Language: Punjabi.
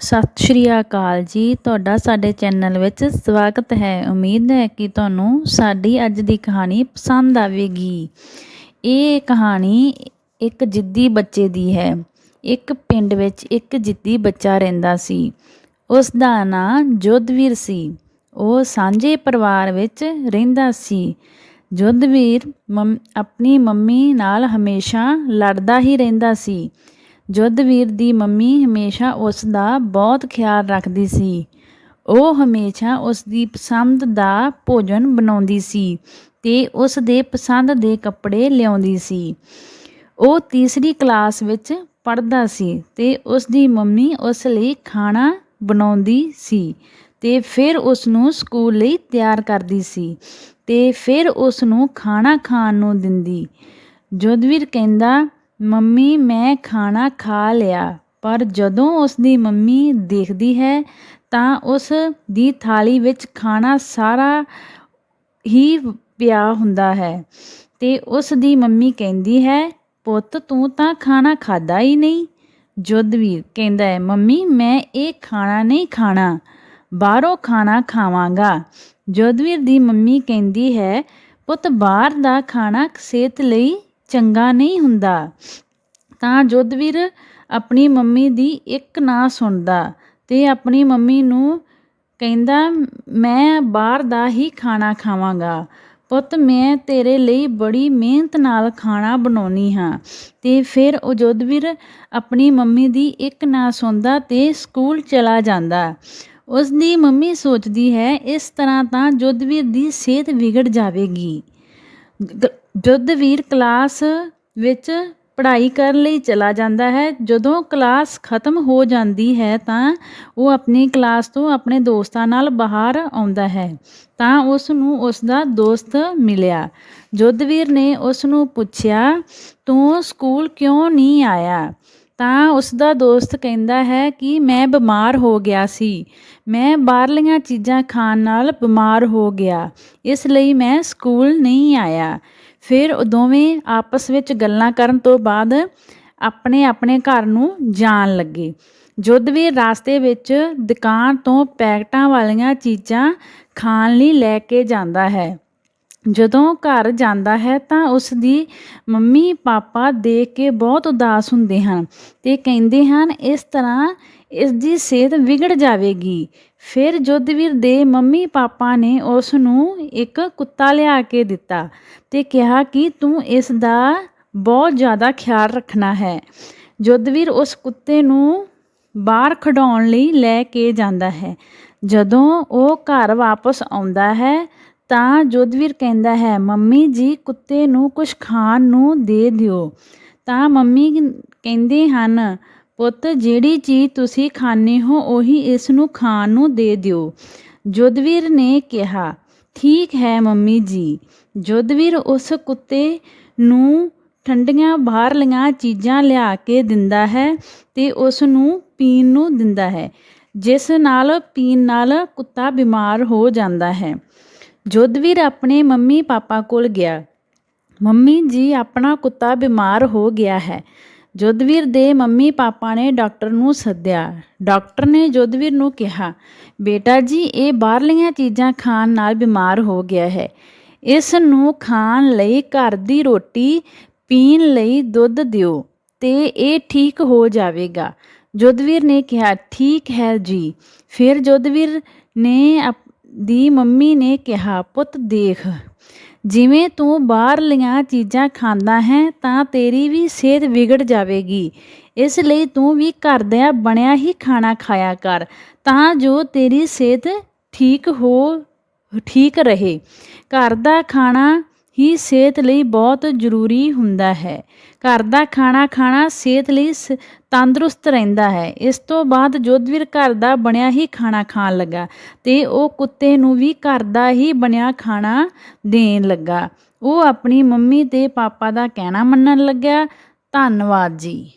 ਸਤਿ ਸ਼੍ਰੀ ਅਕਾਲ ਜੀ। ਤੁਹਾਡਾ ਸਾਡੇ ਚੈਨਲ ਵਿੱਚ ਸਵਾਗਤ ਹੈ। ਉਮੀਦ ਹੈ ਕਿ ਤੁਹਾਨੂੰ ਸਾਡੀ ਅੱਜ ਦੀ ਕਹਾਣੀ ਪਸੰਦ ਆਵੇਗੀ। ਇਹ ਕਹਾਣੀ ਇੱਕ ਜਿੱਦੀ ਬੱਚੇ ਦੀ ਹੈ। ਇੱਕ ਪਿੰਡ ਵਿੱਚ ਇੱਕ ਜਿੱਦੀ ਬੱਚਾ ਰਹਿੰਦਾ ਸੀ। ਉਸ ਦਾ ਨਾਂ ਜੋਧਵੀਰ ਸੀ। ਉਹ ਸਾਂਝੇ ਪਰਿਵਾਰ ਵਿੱਚ ਰਹਿੰਦਾ ਸੀ। ਜੋਧਵੀਰ ਮੰਮ, ਆਪਣੀ ਮੰਮੀ ਨਾਲ ਹਮੇਸ਼ਾ ਲੜਦਾ ਹੀ ਰਹਿੰਦਾ ਸੀ। ਜੋਧਵੀਰ ਦੀ ਮੰਮੀ ਹਮੇਸ਼ਾ ਉਸ ਦਾ ਬਹੁਤ ਖਿਆਲ ਰੱਖਦੀ ਸੀ। ਉਹ ਹਮੇਸ਼ਾ ਉਸ ਦੀ ਪਸੰਦ ਦਾ ਭੋਜਨ ਬਣਾਉਂਦੀ ਸੀ ਤੇ ਉਸ ਦੇ ਪਸੰਦ ਦੇ ਕੱਪੜੇ ਲਿਆਉਂਦੀ ਸੀ। ਉਹ ਤੀਸਰੀ ਕਲਾਸ ਵਿੱਚ ਪੜ੍ਹਦਾ ਸੀ ਤੇ ਉਸ ਦੀ ਮੰਮੀ ਉਸ ਲਈ ਖਾਣਾ ਬਣਾਉਂਦੀ ਸੀ ਤੇ ਫਿਰ ਉਸ ਨੂੰ ਸਕੂਲ ਲਈ ਤਿਆਰ ਕਰਦੀ ਸੀ ਤੇ ਫਿਰ ਉਸ ਨੂੰ ਖਾਣਾ ਖਾਣ ਨੂੰ ਦਿੰਦੀ। ਜੋਧਵੀਰ ਕਹਿੰਦਾ ਮੰਮੀ, ਮੈਂ ਖਾਣਾ ਖਾ ਲਿਆ, ਪਰ ਜਦੋਂ ਉਸ ਦੀ ਮੰਮੀ ਦੇਖਦੀ ਹੈ ਤਾਂ ਉਸ ਦੀ ਥਾਲੀ ਵਿੱਚ ਖਾਣਾ ਸਾਰਾ ਹੀ ਪਿਆ ਹੁੰਦਾ ਹੈ। ਤੇ ਉਸ ਦੀ ਮੰਮੀ ਕਹਿੰਦੀ ਹੈ, ਪੁੱਤ, ਤੂੰ ਤਾਂ ਖਾਣਾ ਖਾਦਾ ਹੀ ਨਹੀਂ। ਜੋਧਵੀਰ ਕਹਿੰਦਾ ਹੈ, ਮੰਮੀ, ਮੈਂ ਇਹ ਖਾਣਾ ਨਹੀਂ ਖਾਣਾ, ਬਾਹਰੋਂ ਖਾਣਾ ਖਾਵਾਂਗਾ। ਜੋਧਵੀਰ ਦੀ ਮੰਮੀ ਕਹਿੰਦੀ ਹੈ, ਪੁੱਤ, ਬਾਹਰ ਦਾ ਖਾਣਾ ਸਿਹਤ ਲਈ ਚੰਗਾ ਨਹੀਂ ਹੁੰਦਾ। ਤਾਂ ਯੁੱਧਵੀਰ ਆਪਣੀ ਮੰਮੀ ਦੀ ਇੱਕ ਨਾ ਸੁਣਦਾ ਅਤੇ ਆਪਣੀ ਮੰਮੀ ਨੂੰ ਕਹਿੰਦਾ, ਮੈਂ ਬਾਹਰ ਦਾ ਹੀ ਖਾਣਾ ਖਾਵਾਂਗਾ। ਪੁੱਤ, ਮੈਂ ਤੇਰੇ ਲਈ ਬੜੀ ਮਿਹਨਤ ਨਾਲ ਖਾਣਾ ਬਣਾਉਣੀ ਹਾਂ। ਤੇ ਫਿਰ ਉਹ ਜੋਧਵੀਰ ਆਪਣੀ ਮੰਮੀ ਦੀ ਇੱਕ ਨਾ ਸੁਣਦਾ ਤੇ ਸਕੂਲ ਚਲਾ ਜਾਂਦਾ। ਉਸ ਦੀ ਮੰਮੀ ਸੋਚਦੀ ਹੈ, ਇਸ ਤਰ੍ਹਾਂ ਤਾਂ ਯੁੱਧਵੀਰ ਦੀ ਸਿਹਤ ਵਿਗੜ ਜਾਵੇਗੀ। ਯੁੱਧਵੀਰ ਕਲਾਸ ਵਿੱਚ ਪੜ੍ਹਾਈ ਕਰਨ ਲਈ ਚਲਾ ਜਾਂਦਾ ਹੈ। ਜਦੋਂ ਕਲਾਸ ਖਤਮ ਹੋ ਜਾਂਦੀ ਹੈ ਤਾਂ ਉਹ ਆਪਣੀ ਕਲਾਸ ਤੋਂ ਆਪਣੇ ਦੋਸਤਾਂ ਨਾਲ ਬਾਹਰ ਆਉਂਦਾ ਹੈ। ਤਾਂ ਉਸ ਨੂੰ ਉਸ ਦਾ ਦੋਸਤ ਮਿਲਿਆ। ਯੁੱਧਵੀਰ ਨੇ ਉਸ ਨੂੰ ਪੁੱਛਿਆ, ਤੂੰ ਸਕੂਲ ਕਿਉਂ ਨਹੀਂ ਆਇਆ? ਤਾਂ ਉਸ ਦਾ ਦੋਸਤ ਕਹਿੰਦਾ ਹੈ ਕਿ ਮੈਂ ਬਿਮਾਰ ਹੋ ਗਿਆ ਸੀ। ਮੈਂ ਬਾਹਰਲੀਆਂ ਚੀਜ਼ਾਂ ਖਾਣ ਨਾਲ ਬਿਮਾਰ ਹੋ ਗਿਆ। ਇਸ ਲਈ ਮੈਂ ਸਕੂਲ ਨਹੀਂ ਆਇਆ। ਫਿਰ ਉਹ ਦੋਵੇਂ ਆਪਸ ਵਿੱਚ ਗੱਲਾਂ ਕਰਨ ਤੋਂ ਬਾਅਦ ਆਪਣੇ ਆਪਣੇ ਘਰ ਨੂੰ ਜਾਣ ਲੱਗੇ। ਜੋਧਵੀਰ ਰਾਸਤੇ ਵਿੱਚ ਦੁਕਾਨ ਤੋਂ ਪੈਕਟਾਂ ਵਾਲੀਆਂ ਚੀਜ਼ਾਂ ਖਾਣ ਲਈ ਲੈ ਕੇ ਜਾਂਦਾ ਹੈ। ਜਦੋਂ ਘਰ ਜਾਂਦਾ ਹੈ ਤਾਂ ਉਸ ਦੀ ਮੰਮੀ, ਪਾਪਾ ਦੇਖ ਕੇ ਬਹੁਤ ਉਦਾਸ ਹੁੰਦੇ ਹਨ ਅਤੇ ਕਹਿੰਦੇ ਹਨ, ਇਸ ਤਰ੍ਹਾਂ ਇਸ ਦੀ ਸਿਹਤ ਵਿਗੜ ਜਾਵੇਗੀ। ਫਿਰ ਯੁੱਧਵੀਰ ਦੇ ਮੰਮੀ, ਪਾਪਾ ਨੇ ਉਸ ਨੂੰ ਇੱਕ ਕੁੱਤਾ ਲਿਆ ਕੇ ਦਿੱਤਾ ਅਤੇ ਕਿਹਾ ਕਿ ਤੂੰ ਇਸ ਦਾ ਬਹੁਤ ਜ਼ਿਆਦਾ ਖਿਆਲ ਰੱਖਣਾ ਹੈ। ਯੁੱਧਵੀਰ ਉਸ ਕੁੱਤੇ ਨੂੰ ਬਾਹਰ ਖਡਾਉਣ ਲਈ ਲੈ ਕੇ ਜਾਂਦਾ ਹੈ। ਜਦੋਂ ਉਹ ਘਰ ਵਾਪਸ ਆਉਂਦਾ ਹੈ ਤਾਂ ਜੋਧਵੀਰ ਕਹਿੰਦਾ ਹੈ, ਮੰਮੀ ਜੀ, ਕੁੱਤੇ ਨੂੰ ਕੁਝ ਖਾਣ ਨੂੰ ਦੇ ਦਿਓ। ਤਾਂ ਮੰਮੀ ਕਹਿੰਦੇ ਹਨ, ਪੁੱਤ, ਜਿਹੜੀ ਚੀਜ਼ ਤੁਸੀਂ ਖਾਣੇ ਹੋ, ਉਹੀ ਇਸ ਨੂੰ ਖਾਣ ਨੂੰ ਦੇ ਦਿਓ। ਜੋਧਵੀਰ ਨੇ ਕਿਹਾ, ਠੀਕ ਹੈ ਮੰਮੀ ਜੀ। ਜੋਧਵੀਰ ਉਸ ਕੁੱਤੇ ਨੂੰ ਠੰਡੀਆਂ ਬਾਹਰਲੀਆਂ ਚੀਜ਼ਾਂ ਲਿਆ ਕੇ ਦਿੰਦਾ ਹੈ ਤੇ ਉਸ ਨੂੰ ਪੀਣ ਨੂੰ ਦਿੰਦਾ ਹੈ, ਜਿਸ ਨਾਲ ਪੀਣ ਨਾਲ ਕੁੱਤਾ ਬਿਮਾਰ ਹੋ ਜਾਂਦਾ ਹੈ। ਜੋਧਵੀਰ ਆਪਣੇ ਮੰਮੀ ਪਾਪਾ ਕੋਲ ਗਿਆ। ਮੰਮੀ ਜੀ, ਆਪਣਾ ਕੁੱਤਾ ਬਿਮਾਰ ਹੋ ਗਿਆ ਹੈ। ਜੋਧਵੀਰ ਦੇ ਮੰਮੀ ਪਾਪਾ ਨੇ ਡਾਕਟਰ ਨੂੰ ਸੱਦਿਆ। ਡਾਕਟਰ ਨੇ ਜੋਧਵੀਰ ਨੂੰ ਕਿਹਾ, ਬੇਟਾ ਜੀ, ਇਹ ਬਾਹਰਲੀਆਂ ਚੀਜ਼ਾਂ ਖਾਣ ਨਾਲ ਬਿਮਾਰ ਹੋ ਗਿਆ ਹੈ। ਇਸ ਨੂੰ ਖਾਣ ਲਈ ਘਰ ਦੀ ਰੋਟੀ ਪੀਣ ਲਈ ਦੁੱਧ ਦਿਓ ਤੇ ਇਹ ਠੀਕ ਹੋ ਜਾਵੇਗਾ। ਜੋਧਵੀਰ ਨੇ ਕਿਹਾ, ਠੀਕ ਹੈ ਜੀ। ਫਿਰ ਜੋਧਵੀਰ ਨੇ ਦੀ ਮੰਮੀ ਨੇ ਕਿਹਾ, ਪੁੱਤ ਦੇਖ, ਜਿਵੇਂ ਤੂੰ ਬਾਹਰਲੀਆਂ ਚੀਜ਼ਾਂ ਖਾਂਦਾ ਹੈ, ਤਾਂ ਤੇਰੀ ਵੀ ਸਿਹਤ ਵਿਗੜ ਜਾਵੇਗੀ। ਇਸ ਲਈ ਤੂੰ ਵੀ ਘਰ ਦਾ ਬਣਿਆ ਹੀ ਖਾਣਾ ਖਾਇਆ ਕਰ, ਤਾਂ ਜੋ ਤੇਰੀ ਸਿਹਤ ਠੀਕ ਹੋ, ਠੀਕ ਰਹੇ। ਘਰ ਦਾ ਖਾਣਾ ਹੀ ਸਿਹਤ ਲਈ ਬਹੁਤ ਜ਼ਰੂਰੀ ਹੁੰਦਾ ਹੈ। ਘਰ ਦਾ ਖਾਣਾ ਖਾਣਾ ਸਿਹਤ ਲਈ ਤੰਦਰੁਸਤ ਰਹਿੰਦਾ ਹੈ। ਇਸ ਤੋਂ ਬਾਅਦ ਜੋਧਵੀਰ ਘਰ ਦਾ ਬਣਿਆ ਹੀ ਖਾਣਾ ਖਾਣ ਲੱਗਾ ਤੇ ਉਹ ਕੁੱਤੇ ਨੂੰ ਵੀ ਘਰ ਦਾ ਹੀ ਬਣਿਆ ਖਾਣਾ ਦੇਣ ਲੱਗਾ। ਉਹ ਆਪਣੀ ਮੰਮੀ ਤੇ ਪਾਪਾ ਦਾ ਕਹਿਣਾ ਮੰਨਣ ਲੱਗਾ ਧੰਨਵਾਦ ਜੀ।